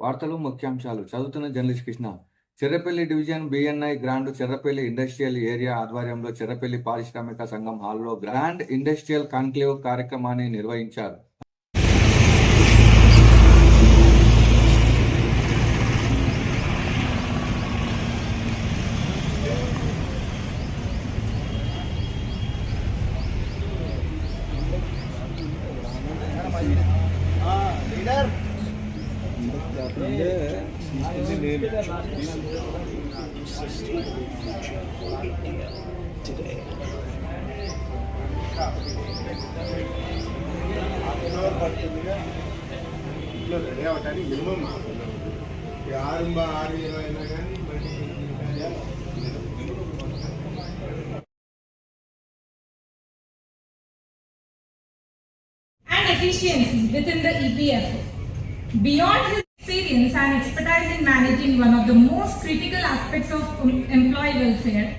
వార్తలు ముఖ్యాంశాలు చదువుతున్న journalist Krishna. Cherrapalli division BNI grand Cherrapalli industrial area ఆధ్వర్యంలో చెర్రపల్లి పారిశ్రామిక సంఘం హాల్లో గ్రాండ్ ఇండస్ట్రియల్ కాన్క్లేవ్ కార్యక్రమాన్ని నిర్వహించారు. ఇంట్లో రెడీ అవ్వటానికి మినిమం ఆరు బా ఆరు ఇరవై అయినా కానీ మళ్ళీ and efficiency within the EPFO. Beyond his experience and expertise in managing one of the most critical aspects of employee welfare,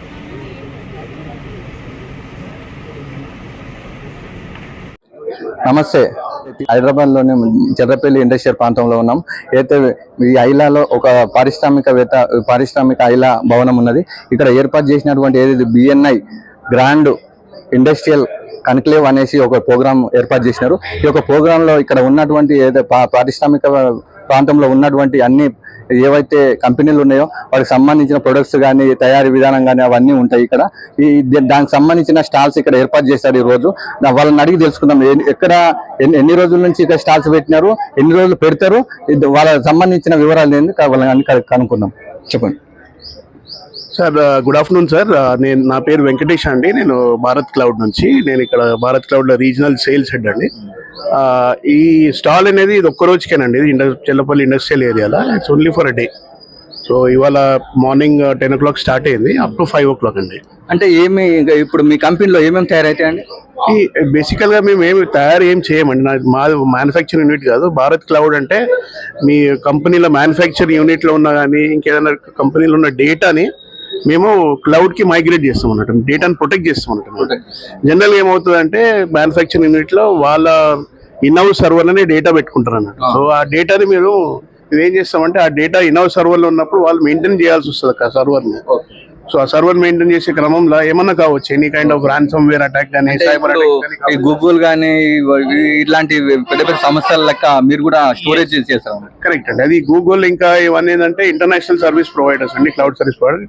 నమస్తే. హైదరాబాద్లోని చెర్రపల్లి ఇండస్ట్రియల్ ప్రాంతంలో ఉన్నాం. అయితే ఈ ఐలాలో ఒక పారిశ్రామికవేత్త పారిశ్రామిక ఐలా భవనం ఉన్నది. ఇక్కడ ఏర్పాటు చేసినటువంటి ఏది బిఎన్ఐ గ్రాండ్ ఇండస్ట్రియల్ కన్క్లేవ్ అనేసి ఒక ప్రోగ్రామ్ ఏర్పాటు చేసినారు. ఈ యొక్క ప్రోగ్రాంలో ఇక్కడ ఉన్నటువంటి ఏదో పా- పారిశ్రామిక ప్రాంతంలో ఉన్నటువంటి అన్ని ఏవైతే కంపెనీలు ఉన్నాయో వాటికి సంబంధించిన ప్రొడక్ట్స్ కానీ తయారీ విధానం కానీ అవన్నీ ఉంటాయి ఇక్కడ. ఈ దానికి సంబంధించిన స్టాల్స్ ఇక్కడ ఏర్పాటు చేశారు ఈ రోజు. నా- వాళ్ళని అడిగి తెలుసుకుందాం. ఎన్ని- ఎక్కడ ఎన్ని ఎన్ని రోజుల నుంచి ఇక్కడ స్టాల్స్ పెట్టినారు ఎన్ని రోజులు పెడతారు ఇది వాళ్ళకి సంబంధించిన వివరాలు ఏంది వాళ్ళని కనుక్కుందాం. చెప్పండి. Sir good afternoon sir. నేను నా పేరు వెంకటేష్ అండి. నేను భారత్ క్లౌడ్ నుంచి. నేను ఇక్కడ భారత్ క్లౌడ్లో రీజనల్ సేల్స్ హెడ్ అండి. ఈ స్టాల్ అనేది ఇది ఒక్క రోజుకేనండి. ఇది ఇండ చెల్లపల్లి ఇండస్ట్రియల్ ఏరియాలో? It's only for a day so ఇవాళ morning ten o'clock start అయింది. Up to five o'clock అండి. అంటే ఏమి ఇంకా ఇప్పుడు మీ కంపెనీలో ఏమేమి తయారైతాయండి? ఈ బేసికల్గా మేము ఏమి తయారు ఏం చేయమండి. నా మా మ్యానుఫ్యాక్చరింగ్ యూనిట్ కాదు. భారత్ క్లౌడ్ అంటే మీ కంపెనీలో మ్యానుఫ్యాక్చరింగ్ యూనిట్లో ఉన్న కానీ ఇంకేదైనా కంపెనీలో ఉన్న డేటాని మేము క్లౌడ్కి మైగ్రేట్ చేస్తాం అన్నట్టు డేటాని ప్రొటెక్ట్ చేస్తాం. అన్నట్టు జనరల్గా ఏమవుతుందంటే మ్యానుఫ్యాక్చరింగ్ యూనిట్లో వాళ్ళ ఇన్హౌస్ సర్వర్ అనే డేటా పెట్టుకుంటారు అన్నట్టు సో ఆ డేటాని మీరు ఏం చేస్తామంటే ఆ డేటా ఇన్హౌస్ సర్వర్లో ఉన్నప్పుడు వాళ్ళు మెయింటైన్ చేయాల్సి వస్తుంది ఆ సర్వర్ని. సో ఆ సర్వర్ మెయింటైన్ చేసే క్రమంలో ఏమన్నా కావచ్చు any kind of ransomware attack కానీ సైబర్ ఈ గూగుల్ కానీ ఇట్లాంటి పెద్ద పెద్ద సంస్థల లెక్క మీరు కూడా స్టోరేజ్ చేస్తారు కరెక్ట్ అండి. అది గూగుల్ ఇంకా ఇవన్నీ ఏంటంటే ఇంటర్నేషనల్ సర్వీస్ ప్రొవైడర్స్ అండి cloud service provider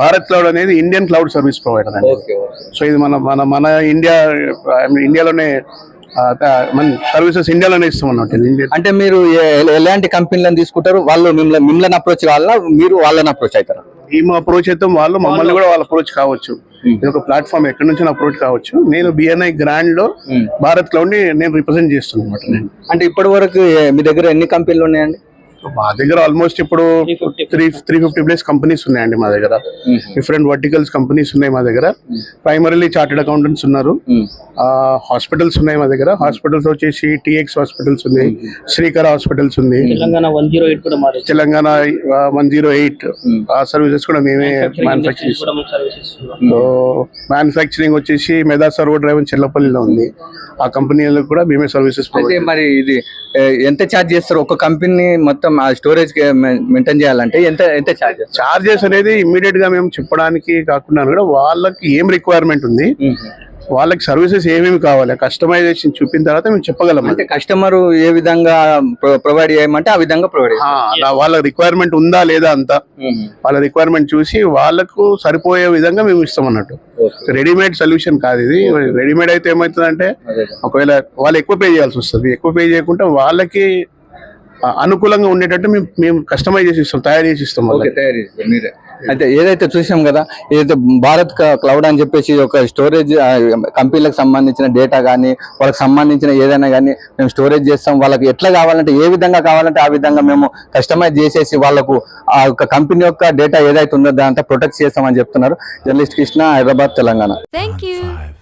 Bharat cloud అనేది ఇండియన్ క్లౌడ్ సర్వీస్ ప్రొవైడర్ అండి. సో ఇది మన మన మన ఇండియా ఇండియాలోనే మన సర్వీసెస్ ఇండియాలోనే ఇస్తాం ఇండియా అంటే మీరు ఎలాంటి కంపెనీలను తీసుకుంటారు? వాళ్ళు మిమ్మల్ని మిమ్మల్ని అప్రోచ్ కావాలా మీరు వాళ్ళని అప్రోచ్ అవుతారా? ఈమె అప్రోచ్ అయితే వాళ్ళు మమ్మల్ని కూడా వాళ్ళు అప్రోచ్ కావచ్చు. ఇది ఒక ప్లాట్ఫామ్ ఎక్కడి నుంచి అప్రోచ్ కావచ్చు. నేను బిఎన్ఐ గ్రాండ్లో భారత్ క్లౌడ్ని నేను రిప్రజెంట్ చేస్తున్నాను అనమాట నేను అంటే ఇప్పటి వరకు మీ దగ్గర ఎన్ని కంపెనీలు ఉన్నాయండి? మా దగ్గర ఆల్మోస్ట్ ఇప్పుడు three three fifty plus companies ఉన్నాయండి మా దగ్గర. డిఫరెంట్ వర్టికల్స్ కంపెనీస్ ఉన్నాయి మా దగ్గర. ప్రైమరీలీ చార్టెడ్ అకౌంటెంట్స్ ఉన్నారు. హాస్పిటల్స్ ఉన్నాయి మా దగ్గర. హాస్పిటల్స్ వచ్చేసి టిఎక్స్ హాస్పిటల్స్ ఉన్నాయి శ్రీకర హాస్పిటల్స్ ఉంది. తెలంగాణ వన్ జీరో ఎయిట్ ఆ సర్వీసెస్ కూడా మేమే మ్యానుఫ్యాక్చర్ కూడా సర్వీసెస్ సో మ్యానుఫ్యాక్చరింగ్ వచ్చేసి మెదా సర్వో డ్రైవ్ చెల్లపల్లిలో ఉంది. ఆ కంపెనీలకు కూడా మేమే సర్వీసెస్ అయితే మరి ఇది ఎంత ఛార్జ్ చేస్తారు? ఒక కంపెనీ మొత్తం ఆ స్టోరేజ్ మెయింటైన్ చేయాలంటే ఎంత ఎంత ఛార్జ్ చార్జెస్ అనేది ఇమ్మీడియట్గా మేము చెప్పడానికి కాకుండా కూడా వాళ్ళకి ఏం రిక్వైర్మెంట్ ఉంది? వాళ్ళకి సర్వీసెస్ ఏమేమి కావాలి? కస్టమైజేషన్ చూపిన తర్వాత మేము చెప్పగలం అంటే. కస్టమర్ ఏ విధంగా ప్రొవైడ్ చేయమంటే ఆ విధంగా ప్రొవైడ్ వాళ్ళ రిక్వైర్మెంట్ ఉందా లేదా అంతా. వాళ్ళ రిక్వైర్మెంట్ చూసి వాళ్ళకు సరిపోయే విధంగా మేము ఇస్తాం అన్నట్టు. రెడీమేడ్ సొల్యూషన్ కాదు ఇది. రెడీమేడ్ అయితే ఏమవుతుందంటే ఒకవేళ వాళ్ళు ఎక్కువ పే చేయాల్సి వస్తుంది. ఎక్కువ పే చేయకుండా వాళ్ళకి అనుకూలంగా ఉండేటట్టు మేము మేము కస్టమైజ్ చేసి ఇస్తాం తయారు చేసి ఇస్తాం. తయారు మీరే. అయితే ఏదైతే చూసాం కదా ఏదైతే భారత్ క్లౌడ్ అని చెప్పేసి ఒక స్టోరేజ్ కంపెనీలకు సంబంధించిన డేటా కానీ వాళ్ళకి సంబంధించిన ఏదైనా కానీ మేము స్టోరేజ్ చేస్తాం. వాళ్ళకి ఎట్లా కావాలంటే ఏ విధంగా కావాలంటే ఆ విధంగా మేము కస్టమైజ్ చేసేసి వాళ్ళకు ఆ యొక్క కంపెనీ యొక్క డేటా ఏదైతే ఉందో దాంతో ప్రొటెక్ట్ చేస్తామని చెప్తున్నారు. జర్నలిస్ట్ కృష్ణ హైదరాబాద్ తెలంగాణ. You.